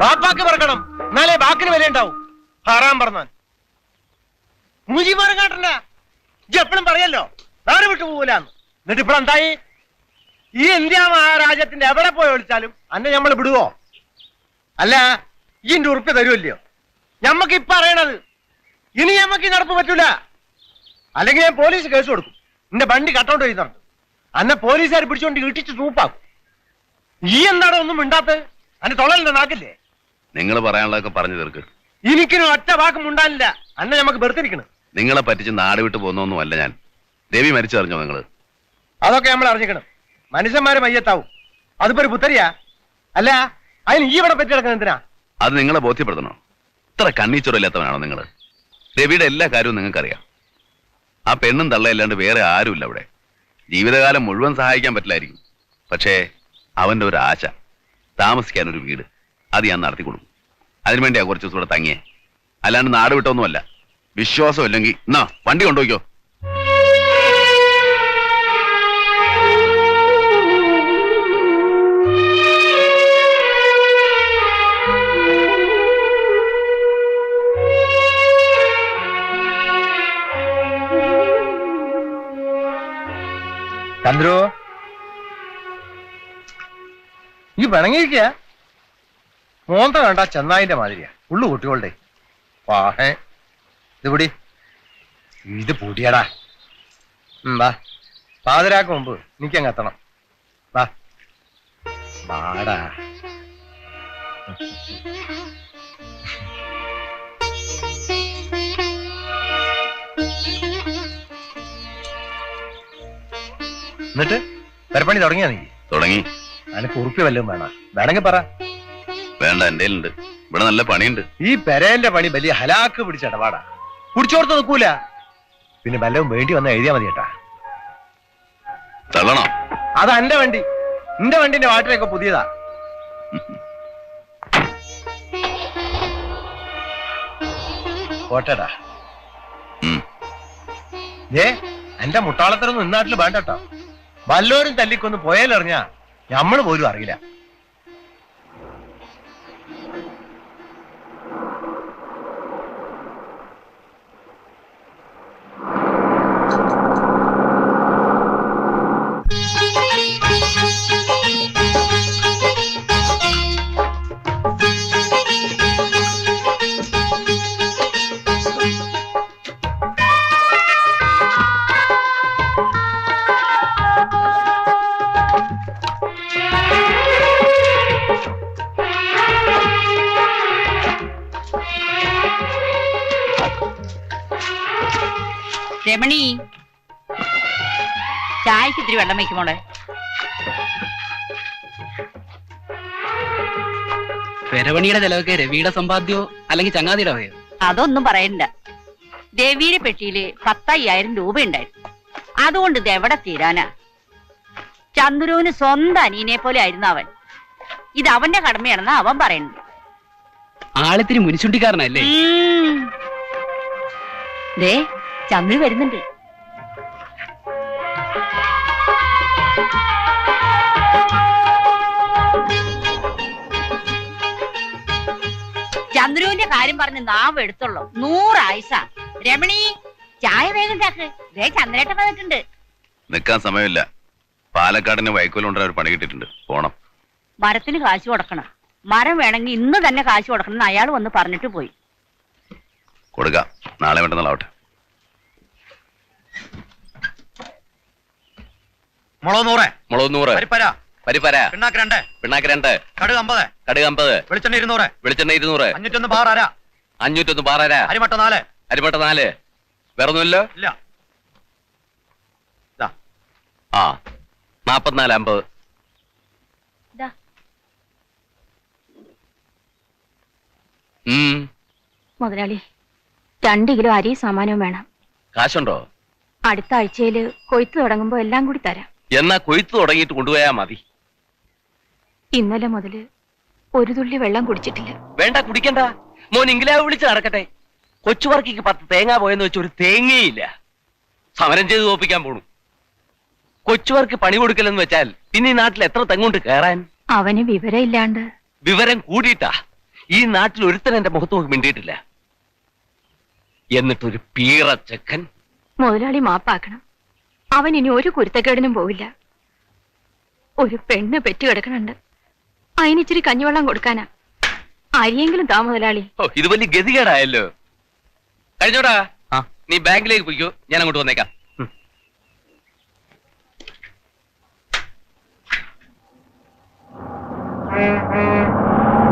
ബാപ്പാക്ക് പറക്കണം. എന്നാലേ ബാക്കിന് വില ഉണ്ടാവും ഹറാൻ പറഞ്ഞാൽ മുജിമാരം കാട്ടണ്ട എപ്പോഴും പറയല്ലോ നാട് വിട്ടു പോകൂലെന്ന് എന്നിട്ട് ഇപ്പോൾ എന്തായി? ഈ ഇന്ത്യ മഹാരാജ്യത്തിന്റെ എവിടെ പോയി വിളിച്ചാലും അന്നെ നമ്മൾ വിടുവോ? അല്ല ഈ എന്റെ ഉറുപ്പ് തരുമല്ലയോ ഞമ്മക്ക് ഇപ്പൊ അറിയണത് ഇനി ഞമ്മക്ക് ഈ നടപ്പ് പറ്റൂല. അല്ലെങ്കിൽ ഞാൻ പോലീസ് കേസ് കൊടുക്കും. എന്റെ വണ്ടി കട്ടൗണ്ട് നടത്തും. അന്നെ പോലീസുകാർ പിടിച്ചോണ്ട് ഇട്ടിച്ച് തൂപ്പാക്കും ഈ എന്താണ് ഒന്നും മിണ്ടാത്തത് അന്റെ തൊള്ളലിന്റെ നാക്കില്ലേ? നിങ്ങൾ പറയാനുള്ളതൊക്കെ പറഞ്ഞു തീർക്ക്. എനിക്കൊരു ഒറ്റ വാക്കും ഉണ്ടാനില്ല അന്നെ നമുക്ക് വെറുതിരിക്കണം നിങ്ങളെ പറ്റിച്ച് നാട് വിട്ട് പോകുന്നൊന്നുമല്ല ഞാൻ. രവി മരിച്ചറിഞ്ഞോ നിങ്ങൾ? അതൊക്കെ നമ്മൾ അറിഞ്ഞിക്കണം. മനുഷ്യന്മാര് മയ്യത്താവും. അതിപ്പോ ഒരു പുത്തരിയാ? അല്ല അതിന് ഈ ഇവിടെ പറ്റി കിടക്കുന്നത് എന്തിനാ? അത് നിങ്ങളെ ബോധ്യപ്പെടുത്തണോ? ഇത്ര കണ്ണീച്ചുറയില്ലാത്തവനാണോ നിങ്ങൾ രവിയുടെ എല്ലാ കാര്യവും നിങ്ങൾക്കറിയാം. ആ പെണ്ണും തള്ളയല്ലാണ്ട് വേറെ ആരുമില്ല അവിടെ. ജീവിതകാലം മുഴുവൻ സഹായിക്കാൻ പറ്റില്ലായിരിക്കും. പക്ഷേ അവന്റെ ഒരു ആശ താമസിക്കാൻ ഒരു വീട്. അത് ഞാൻ നടത്തി കൊടുക്കും അതിനുവേണ്ടിയാ കുറച്ച് ദിവസം ഇവിടെ തങ്ങിയേ. അല്ലാണ്ട് നാട് വിട്ടൊന്നുമല്ല. വിശ്വാസം ഇല്ലെങ്കിൽ എന്നാ വണ്ടി കൊണ്ടുപോയിക്കോ. ചന്ദ്രു? ഈ പിണങ്ങിയിരിക്കുക മോന്ത കണ്ട ചെന്നായിന്റെ മാതിരിയാ. ഉള്ളു കുട്ടികളുടെ. വാഹേ ഇത് പിടി. ഇത് പൊടിയടാ വാ. പാതിരാക്ക് മുമ്പ് എനിക്കങ്ങ് എത്തണം. വാ. വാടാ. എന്നിട്ട് പരപ്പണി തുടങ്ങിയാ നീ? തുടങ്ങി. അതിന് കുറുപ്പി വല്ലതും വേണം? വേണമെങ്കിൽ പറ. വേണ്ട എന്റെ ഉണ്ട് ഇവിടെ നല്ല പണിയുണ്ട്. ഈ പെരേന്റെ പണി വലിയ ഹലാക്ക് പിടിച്ച ഇടപാടാ. കുടിച്ചോർത്ത് നിൽക്കൂല. പിന്നെ വല്ലതും വേണ്ടി വന്ന എഴുതിയാ മതി കേട്ടാ തള്ളണോ? അത് എന്റെ വണ്ടി. എന്റെ വണ്ടിന്റെ വാട്ടറൊക്കെ പുതിയതാ. പോട്ടേടാ. ഏ എന്റെ മുട്ടാളത്തരൊന്നും ഇന്നാട്ടിൽ വേണ്ടട്ടോ വല്ലോരും തല്ലിക്കൊന്ന് പോയാലറിഞ്ഞാ നമ്മൾ പോലും അറിയില്ല. ഇത്തിരി വെള്ളം വെക്കുമോളെ പെരവണിയുടെ ചെലവൊക്കെ രവിയുടെ സമ്പാദ്യോ അല്ലെങ്കിൽ ചങ്ങാതിയുടെ വകയോ? അതൊന്നും പറയണ്ട. രവിയുടെ പെട്ടിയിൽ പത്തയ്യായിരം രൂപ ഉണ്ടായിരുന്നു അതുകൊണ്ട് ഇത് എവിടെ തീരാനാ? ചന്ദ്രുവിന് സ്വന്തം അനിയനെ പോലെ ആയിരുന്നു അവൻ. ഇത് അവന്റെ കടമയാണെന്ന് അവൻ പറയുന്നത്. ആളിത്തിരി മുനിശുണ്ടിക്കാരനല്ലേ. ദേ ചന്ദ്രു വരുന്നുണ്ട്. ചന്ദ്രുവിന്റെ കാര്യം പറഞ്ഞ് നാവ് എടുത്തുള്ളൂ. നൂറ് ആയുസ. രമണി ചായ വേഗം ഉണ്ടാക്ക്. ദേ ചന്ദ്രേട്ടൻ വന്നിട്ടുണ്ട്. നിൽക്കാൻ സമയമില്ല. പാലക്കാടിന് വൈക്കോലുണ്ടായ ഒരു പണി കിട്ടിയിട്ടുണ്ട്. പോണം. മരത്തിന് കാശ് കൊടുക്കണം. മരം വേണമെങ്കിൽ ഇന്ന് തന്നെ കാശ് കൊടുക്കണം എന്ന് അയാൾ വന്ന് പറഞ്ഞിട്ട് പോയി. കൊടുക്കാം. നാളെ വേണ്ടെന്നാളാവട്ടെ മുളക് നൂറ്. മുളക് നൂറ്. പരിപ്പര. പരിപ്പര. പിണ്ണാക്ക് രണ്ട്. പിണ്ണാക്ക് രണ്ട്. കടുക് അമ്പത്. കടുക് അമ്പത്. വെളിച്ചെണ്ണ ഇരുന്നൂറ്. വെളിച്ചെണ്ണ ഇരുന്നൂറ്. അഞ്ഞൂറ്റൊന്ന് ബാർ അര. അഞ്ഞൂറ്റൊന്ന് പാറര അരിമട്ട നാല്. അരിമട്ട നാല്. ഇല്ല. ആ. നാപ്പത്തിനാല് അമ്പത്. മുതലാളി രണ്ട് കിലോ അരി സാമാനവും വേണം. കാശുണ്ടോ? അടുത്ത ആഴ്ചയിൽ കൊയ്ത്ത് തുടങ്ങുമ്പോ എല്ലാം കൂടി തരാം. എന്നാ കൊയ്ത്ത് തുടങ്ങിയിട്ട് കൊണ്ടുപോയാ മതി. ഇന്നലെ മുതൽ ഒരു തുള്ളി വെള്ളം കുടിച്ചിട്ടില്ല. വേണ്ട കുടിക്കണ്ട. മോൻ ഇംഗ്ലാവ് വിളിച്ച് നടക്കട്ടെ. കൊച്ചുവർക്കിക്ക് പത്ത് തേങ്ങ പോയെന്ന് വെച്ച് ഒരു തേങ്ങയില്ല. സമരം ചെയ്ത് തോപ്പിക്കാൻ പോണു. കൊച്ചുവർക്ക് പണി കൊടുക്കലെന്ന് വെച്ചാൽ പിന്നെ ഈ നാട്ടിൽ എത്ര തെങ്ങുണ്ട് കയറാൻ? അവന് വിവരമില്ലാണ്ട്. വിവരം കൂടിയിട്ടാ. ഈ നാട്ടിൽ ഒരുത്തൻ എന്റെ മുഖത്ത് നോക്കി മിണ്ടിയിട്ടില്ല. എന്നിട്ടൊരു പീറ ചെക്കൻ മുതലാളി മാപ്പാക്കണം. അവൻ ഇനി ഒരു കുരുത്തക്കേടിനും പോവില്ല. ഒരു പെണ്ണ് പെറ്റുകിടക്കണുണ്ട് അതിനിച്ചിരി കഞ്ഞിവെള്ളം കൊടുക്കാനാ. ആരെയെങ്കിലും താ മുതലാളി. ഓ ഇത് വലിയ ഗതികേടായല്ലോ. കഴിഞ്ഞോടാ? ആ. നീ ബാങ്കിലേക്ക് പോയിക്കോ. ഞാൻ അങ്ങോട്ട് വന്നേക്കാം. ഉം.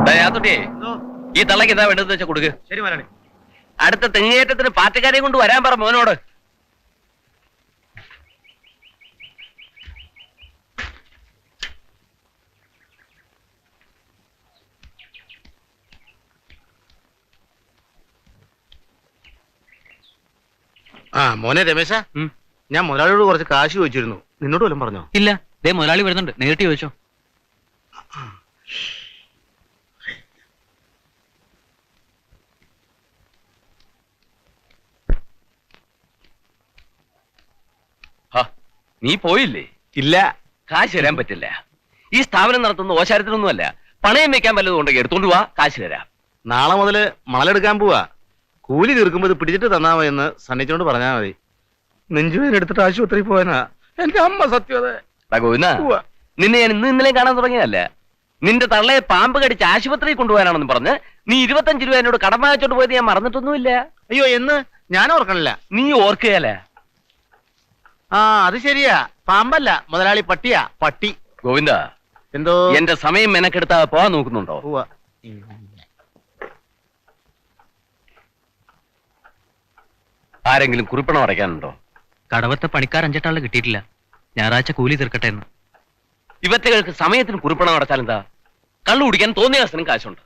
ദാ യാത്രയെ ഈ തള്ളക്ക് എന്താ വേണ്ടതെന്ന് വെച്ചാൽ കൊടുക്ക്. ശരി മലയാളി അടുത്ത തെങ്ങേറ്റത്തിന് പാർട്ടിക്കാരെയും കൊണ്ട് വരാൻ പറ മോനോട്. ആ മോനെ രമേശ. ഞാൻ മുതലാളിയോട് കുറച്ച് കാശ് ചോദിച്ചിരുന്നു. നിന്നോട് വല്ലതും പറഞ്ഞോ? ഇല്ല. ദേ മുതലാളി വരുന്നുണ്ട്. നേരിട്ട് ചോദിച്ചോ. ഹാ, നീ പോയില്ലേ? ഇല്ല. കാശ് തരാൻ പറ്റില്ല. ഈ സ്ഥാപനം നടത്തുന്ന ഓശാരത്തിനൊന്നുമല്ല. പണയം വെക്കാൻ വല്ലതും ഉണ്ടെങ്കിൽ എടുത്തോണ്ട് പോവാ കാശ് തരാം. നാളെ മുതൽ മണലെടുക്കാൻ പോവാ. കൂലി തീർക്കുമ്പോ ഇത് പിടിച്ചിട്ട് തന്നാ മതി എന്ന് സണ്ണിച്ചോണ്ട് പറഞ്ഞാ മതി. നെഞ്ചുവേദന എടുത്തിട്ട് ആശുപത്രി പോയനാ എന്റെ അമ്മ സത്യത ഗോവിന്ദ നിന്നെ ഞാൻ ഇന്ന് ഇന്നലെ കാണാൻ തുടങ്ങിയതല്ല? നിന്റെ തള്ളയെ പാമ്പ് കടിച്ച് ആശുപത്രിയിൽ കൊണ്ടുപോകാനാണെന്ന് പറഞ്ഞ് നീ ഇരുപത്തഞ്ച് രൂപ എന്നോട് കടം വാങ്ങിച്ചോണ്ട് പോയത് ഞാൻ മറന്നിട്ടൊന്നുമില്ല. അയ്യോ എന്ന് ഞാൻ ഓർക്കണില്ല. നീ ഓർക്കുകയല്ലേ? ആ അത് ശരിയാ. പാമ്പല്ല മുതലാളി പട്ടിയാ. പട്ടി. ഗോവിന്ദ എന്തോ? എന്റെ സമയം മെനക്കെടുത്താ പോവാൻ നോക്കുന്നുണ്ടോ? ഉവ്വ. ആരെങ്കിലും കുറിപ്പണം അടയ്ക്കാനുണ്ടോ? കടവത്തെ പണിക്കാർ അഞ്ചെട്ടാളെ കിട്ടിയിട്ടില്ല. ഞായറാഴ്ച കൂലി തീർക്കട്ടെ എന്ന്. ഇവറ്റകൾക്ക് സമയത്തിന് കുറിപ്പണം അടച്ചാൽ എന്താ? കള്ളു കുടിക്കാൻ തോന്നിയ അവസരം കാശുണ്ട്.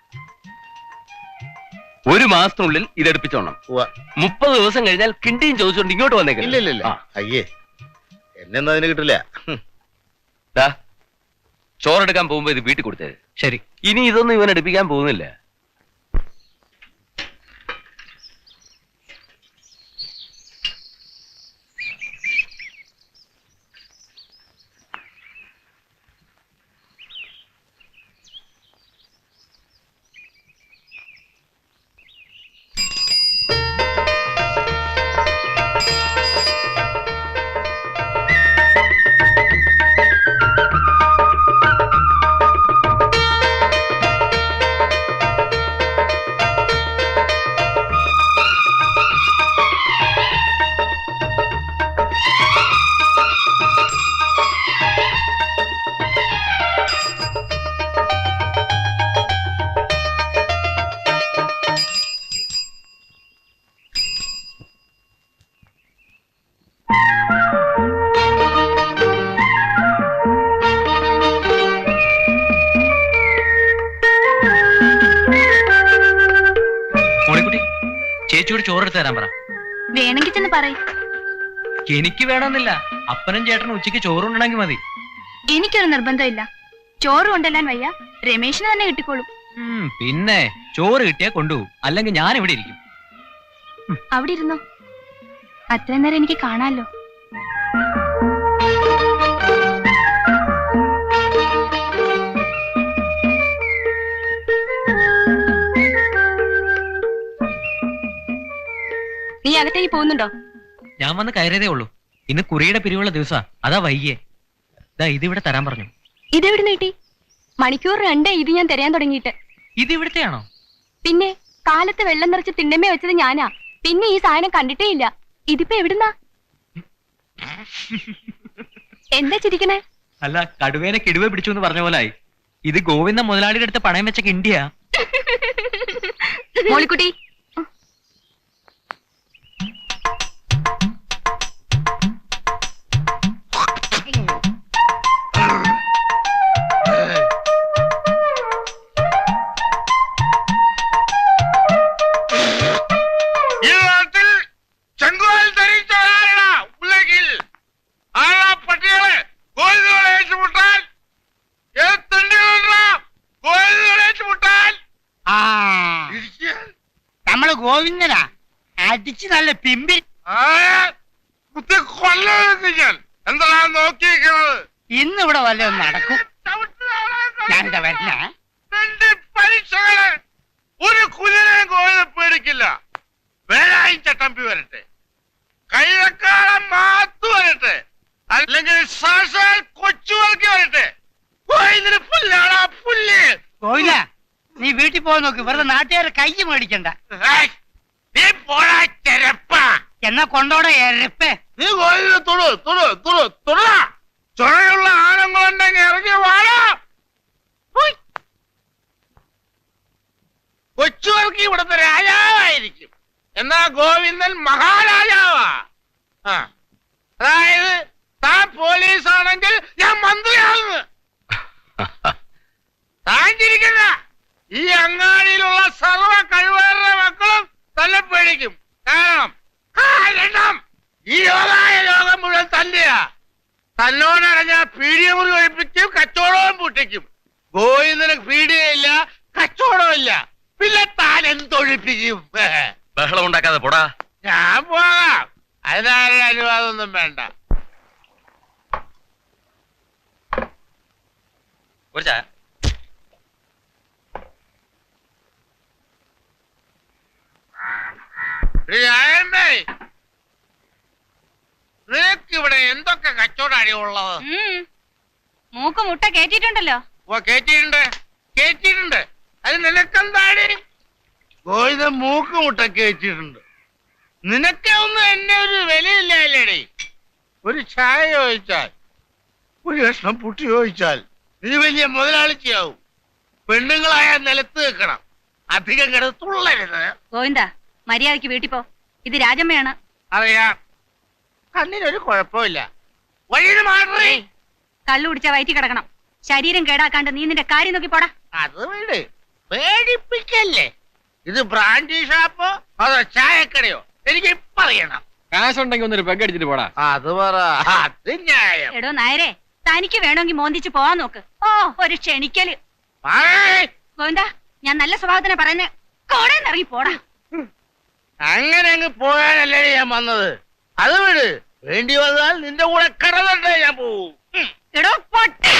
ഒരു മാസത്തിനുള്ളിൽ ഇത് എടുപ്പിച്ചോണം മുപ്പത് ദിവസം കഴിഞ്ഞാൽ കിണ്ടിയും ചോദിച്ചോണ്ട് ഇങ്ങോട്ട് വന്നേക്കില്ല ഇല്ല ഇല്ല ഇല്ല. അയ്യേ എന്നെ അതിന് കിട്ടില്ല. ചോറെടുക്കാൻ പോകുമ്പോ ഇത് വീട്ടിൽ കൊടുത്തത് ശരി. ഇനി ഇതൊന്നും ഇവൻ എടുപ്പിക്കാൻ പോകുന്നില്ല. തരാൻ പറ. വേണമെങ്കിൽ ചെന്ന് പറയും. എനിക്ക് വേണമെന്നില്ല. അപ്പനും ചേട്ടനും ഉച്ചയ്ക്ക് ചോറുണ്ടെങ്കിൽ മതി. എനിക്കൊരു നിർബന്ധമില്ല. ചോറ് കൊണ്ടല്ലാൻ വയ്യ. രമേശിന് തന്നെ കിട്ടിക്കോളും. ഉം, പിന്നെ ചോറ് കിട്ടിയാ കൊണ്ടുപോകും. അല്ലെങ്കിൽ ഞാൻ ഇവിടെ ഇരിക്കും. അവിടെ ഇരുന്നോ. അത്രയും നേരം എനിക്ക് കാണാലോ നീ അകത്തേക്ക് പോകുന്നുണ്ടോ? ഞാൻ വന്ന് കയറിയതേ ഉള്ളൂ. ഇന്ന് കുറിയുടെ പിരിവുള്ള ദിവസാ. അതാ വൈകിയേ. ദാ ഇതിവിടെ തരാൻ പറഞ്ഞു. ഇതെവിടെ നീട്ടി മണിക്കൂർ രണ്ടേ ഇത് ഞാൻ തിരയാൻ തുടങ്ങിയിട്ട്. ഇത് ഇവിടുത്തെയാണോ? പിന്നെ കാലത്ത് വെള്ളം നിറച്ച് തിണ്ണമ്മ വെച്ചത് ഞാനാ. പിന്നെ ഈ സാധനം കണ്ടിട്ടേ ഇല്ല. ഇതിപ്പോ എവിടുന്നാ? എന്താ ചിരിക്കണേ? അല്ല കടുവേനെ കിടുവ പിടിച്ചു എന്ന് പറഞ്ഞ പോലായി. ഇത് ഗോവിന്ദ മുതലാളിയുടെ അടുത്ത് പണയം വെച്ച കിണ്ടിയാ. മോളിക്കുട്ടി കുത്തി കൊല്ലം ഞാൻ എന്താണ് നോക്കിയിരിക്കുന്നത് ഇന്ന് ഇവിടെ വല്ലതും നടക്കും. ഞാനിതാ വരണേ. നിന്റെ പരീക്ഷകൾ ഒരു കുതിരയും കോഴിനെ പേടിക്കില്ല. വേലായും ചട്ടമ്പി വരട്ടെ. കൈതക്കാലം മാത്തു വരട്ടെ. അല്ലെങ്കിൽ സാക്ഷാൽ കൊച്ചുവർക്ക് വരട്ടെ. കോഴിന് പുല്ലാടാ പുല്ല്. കോയില നീ വീട്ടിൽ പോകാൻ നോക്ക്. വെറുതെ നാട്ടുകാരെ കൈ മേടിക്കണ്ട ഏയ്, നീ പോടാ ചെരപ്പ എന്നാ കൊണ്ടോടെ എരപ്പേ നീ കോഴിനെ തൊടു തൊടു തൊടു തൊട. ചുഴയുള്ള ആണുങ്ങളുണ്ടെങ്കിൽ ഇറങ്ങി വാഴ. കൊച്ചുവർക്ക് ഇവിടുത്തെ രാജാവായിരിക്കും. എന്നാ ഗോവിന്ദൻ മഹാരാജാവാ. ആ. അതായത് താൻ പോലീസ് ആണെങ്കിൽ ഞാൻ മന്ത്രിയാകുന്നു താൻ ചിരിക്കണ്ട. ഈ അങ്ങാടിയിലുള്ള സർവ തന്നോടറിഞ്ഞ പീഡിയ മുറി ഒഴിപ്പിക്കും കച്ചവടവും പൂട്ടിക്കും. ഗോവിന്ദന് പീഡിയയില്ല കച്ചവടമില്ല പിന്നെ താൻ എന്തൊഴിപ്പിക്കും? ബഹളം ഉണ്ടാക്കാതെ പോടാ. ഞാൻ പോകാം. അതിനാരുടെ അനുവാദമൊന്നും വേണ്ട. ഒരു ചായ. രായമ്മേ, നിനക്ക് ഇവിടെ എന്തൊക്കെ കച്ചവടാടി ഉള്ളത്? മൂക്ക് മുട്ട കേട്ടിട്ടുണ്ടല്ലോ ഓ കേറ്റിയിട്ടുണ്ട്. കേറ്റിയിട്ടുണ്ട്. അത് നിനക്കെന്താടി? ഗോവിന്ദ മൂക്ക് മുട്ട കേറ്റിയിട്ടുണ്ട്. നിനക്കൊന്നും എന്നെ ഒരു വിലയില്ലേടി ഒരു ചായ ചോദിച്ചാൽ ഒരു കഷ്ണം പുട്ടി ചോദിച്ചാൽ നീ വലിയ മുതലാളിച്ചയാവും. പെണ്ണുങ്ങളായ നിലത്ത് നിൽക്കണം. അധികം കിടന്ന് തുള്ളരുത്. ഗോവിന്ദ മര്യാദയ്ക്ക് വീട്ടിൽ പോ. ഇത് രാജമ്മയാണ്. അറിയാം. കണ്ണിനൊരു കുഴപ്പമില്ല. വഴിയിൽ മാറി. കള്ളു കുടിച്ച വയറ്റി കിടക്കണം. ശരീരം കേടാക്കാണ്ട് നീ നിന്റെ കാര്യം നോക്കി പോടാ. അത് വീട്. പേടിപ്പിക്കല്ലേ? ഇത് ബ്രാൻഡി ഷാപ്പോ അതോ ചായക്കടയോ? എനിക്ക് ഇപ്പൊ അറിയണം. കാശുണ്ടെങ്കിൽ ഒന്നൊരു പെഗ് അടിച്ചിട്ട് പോടാ. അത് പറ. അത് ന്യായം. എടോ നായരെ തനിക്ക് വേണമെങ്കിൽ മോന്തിച്ച് പോവാൻ നോക്ക്. ഓ ഒരു ക്ഷണിക്കൽ. മാറി. ഗോവിന്ദ ഞാൻ നല്ല സ്വഭാവത്തിനെ പറയുന്നേ. കോടെ ഇറങ്ങി പോടാ. അങ്ങനെ അങ്ങ് പോയാനല്ലേ ഞാൻ വന്നത്? അത് വിട് വേണ്ടി വന്നാൽ നിന്റെ കൂടെ കടന്നണ്ടേ ഞാൻ പോവും ഉം. എടോ പൊട്ടി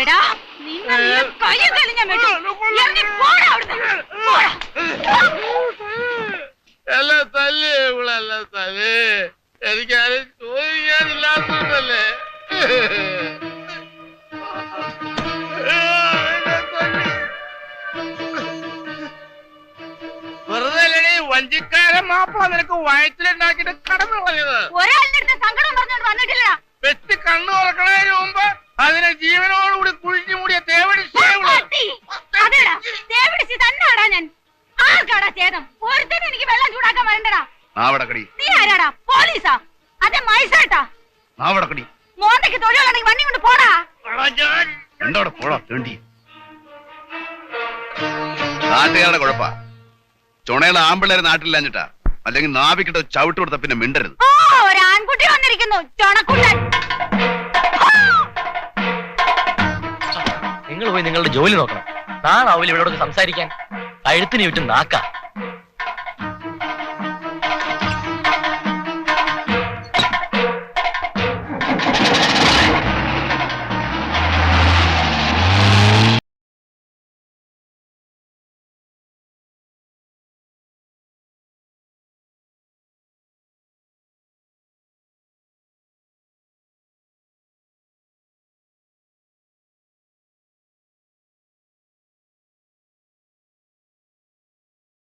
എടാ നിന്നെ നിന്നെ കയ്യും കാലും ഞാൻ വെട്ടും. ഇറങ്ങി പോടാ അവിടുന്ന്. പോടാ. എല്ലാം തല്ലേ ഇവളെല്ലാം തല്ലേ എനിക്കാരും ചോദിക്കാനില്ലാത്തതല്ലേ വെറുതെ അല്ലേ വഞ്ചിക്കാരൻ മാപ്പാ നിനക്ക് വയറ്റിലുണ്ടാക്കിട്ട് കടന്നു കളഞ്ഞത്. ഒരാളുടെ അടുത്ത് സങ്കടം പറഞ്ഞോണ്ട് വന്നിട്ടില്ല. വെച്ച് കണ്ണു തുറക്കണതിന് മുമ്പ് അതിനെ ജീവനോടുകൂടി കുഴിഞ്ഞു മൂടിയ തേവടി പൊട്ടി. അതേടാ. ഞാൻ? ആർക്കാടാ ചേതം എനിക്ക് വെള്ളം ചൂടാക്കാൻ വരണ്ടടാ. നാവടക്കടി നീ ആരാടാ? പോലീസാ? അതെ മൈസേട്ടാ നാവടക്കടി മോന്തയ്ക്ക് തൊഴിലാണെങ്കിൽ വണ്ടി കൊണ്ട് പോടാ. എന്തോടെ പോടാ തേണ്ടി. നാട്ടുകാരുടെ കുഴപ്പാ. ചുണയുള്ള ആമ്പിള്ളേരെ നാട്ടിലില്ലാഞ്ഞിട്ടാ. അല്ലെങ്കിൽ നാവിക്കിട്ട് ചവിട്ട് കൊടുത്ത പിന്നെ മിണ്ടരുത്. ഓ ഒരു ആൺകുട്ടി വന്നിരിക്കുന്നു. ചൊണക്കുട്ടൻ നിങ്ങൾ പോയി നിങ്ങളുടെ ജോലി നോക്കണം. നാളാവില്ല ഇവിടെ സംസാരിക്കാൻ കഴുത്തിന് വിട്ട് നാക്ക.